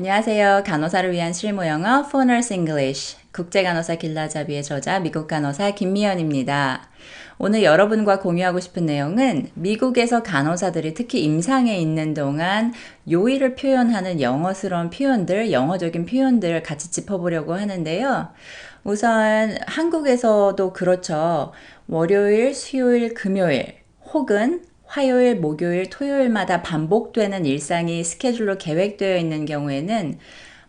안녕하세요. 간호사를 위한 실무 영어 Phoners English 국제 간호사 길라잡이의 저자 미국 간호사 김미연입니다. 오늘 여러분과 공유하고 싶은 내용은 미국에서 간호사들이 특히 임상에 있는 동안 요일을 표현하는 영어스러운 표현들, 영어적인 표현들을 같이 짚어보려고 하는데요. 우선 한국에서도 그렇죠. 월요일, 수요일, 금요일 혹은 화요일, 목요일, 토요일마다 반복되는 일상이 스케줄로 계획되어 있는 경우에는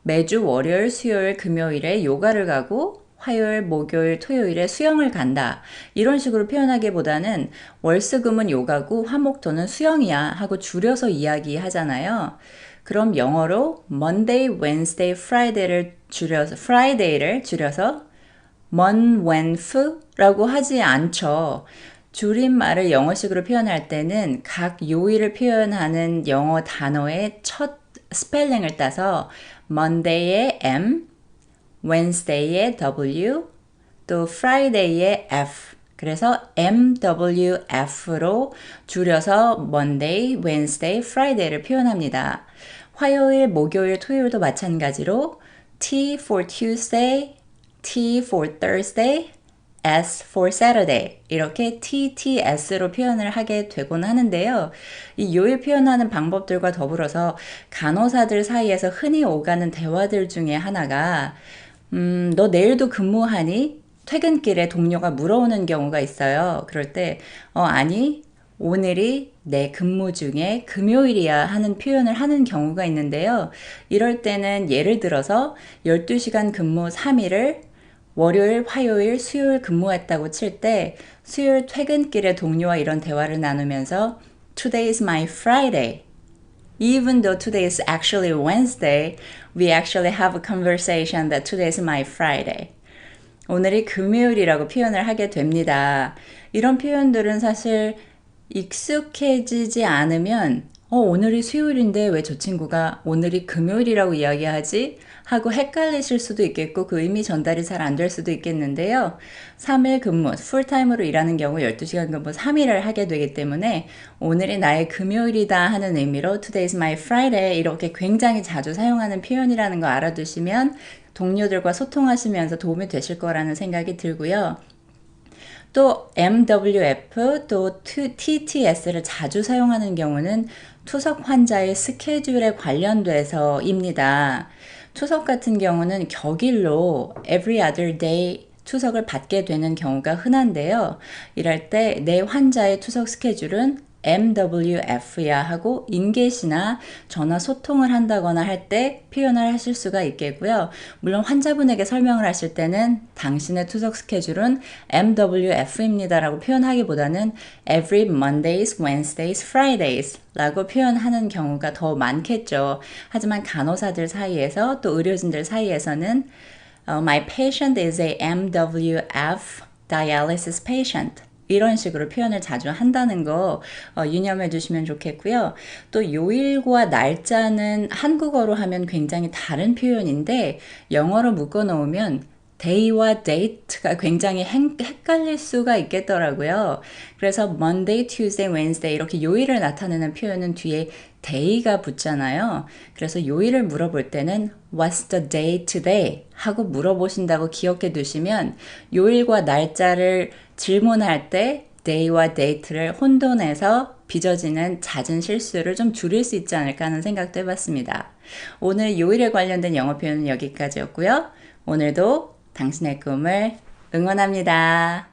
매주 월요일, 수요일, 금요일에 요가를 가고 화요일, 목요일, 토요일에 수영을 간다. 이런 식으로 표현하기보다는 월수금은 요가고 화목토는 수영이야 하고 줄여서 이야기하잖아요. 그럼 영어로 Monday, Wednesday, Friday를 줄여서 Friday를 줄여서 Mon, Wen, Fu라고 하지 않죠. 줄임말을 영어식으로 표현할 때는 각 요일을 표현하는 영어 단어의 첫 스펠링을 따서 Monday의 M, Wednesday의 W, 또 Friday의 F. 그래서 MWF로 줄여서 Monday, Wednesday, Friday를 표현합니다. 화요일, 목요일, 토요일도 마찬가지로 T for Tuesday, T for Thursday, S for Saturday 이렇게 TTS로 표현을 하게 되곤 하는데요. 이 요일 표현하는 방법들과 더불어서 간호사들 사이에서 흔히 오가는 대화들 중에 하나가 음, 너 내일도 근무하니? 퇴근길에 동료가 물어오는 경우가 있어요. 그럴 때 어, 아니 오늘이 내 근무 중에 금요일이야 하는 표현을 하는 경우가 있는데요. 이럴 때는 예를 들어서 12시간 근무 3일을 월요일, 화요일, 수요일 근무했다고 칠 때 수요일 퇴근길에 동료와 이런 대화를 나누면서 Today is my Friday. Even though today is actually Wednesday, we actually have a conversation that today is my Friday. 오늘이 금요일이라고 표현을 하게 됩니다. 이런 표현들은 사실 익숙해지지 않으면 어, 오늘이 수요일인데 왜 저 친구가 오늘이 금요일이라고 이야기하지? 하고 헷갈리실 수도 있겠고 그 의미 전달이 잘 안 될 수도 있겠는데요. 3일 근무, 풀타임으로 일하는 경우 12시간 근무 3일을 하게 되기 때문에 오늘이 나의 금요일이다 하는 의미로 Today is my Friday 이렇게 굉장히 자주 사용하는 표현이라는 거 알아두시면 동료들과 소통하시면서 도움이 되실 거라는 생각이 들고요. 또 MWF 또 TTS를 자주 사용하는 경우는 투석 환자의 스케줄에 관련돼서입니다. 투석 같은 경우는 격일로 every other day 투석을 받게 되는 경우가 흔한데요. 이럴 때 내 환자의 투석 스케줄은 MWF야 하고 인계시나 전화 소통을 한다거나 할 때 표현을 하실 수가 있겠고요. 물론 환자분에게 설명을 하실 때는 당신의 투석 스케줄은 MWF입니다 라고 표현하기보다는 Every Mondays, Wednesdays, Fridays 라고 표현하는 경우가 더 많겠죠. 하지만 간호사들 사이에서 또 의료진들 사이에서는 uh, My patient is a MWF dialysis patient 이런 식으로 표현을 자주 한다는 거 어, 유념해 주시면 좋겠고요. 또 요일과 날짜는 한국어로 하면 굉장히 다른 표현인데 영어로 묶어 놓으면 day와 date가 굉장히 헷갈릴 수가 있겠더라고요. 그래서 Monday, Tuesday, Wednesday 이렇게 요일을 나타내는 표현은 뒤에 day가 붙잖아요. 그래서 요일을 물어볼 때는 What's the day today? 하고 물어보신다고 기억해 두시면 요일과 날짜를 질문할 때 day와 date를 혼돈해서 빚어지는 잦은 실수를 좀 줄일 수 있지 않을까 하는 생각도 해봤습니다. 오늘 요일에 관련된 영어 표현은 여기까지였고요. 오늘도 당신의 꿈을 응원합니다.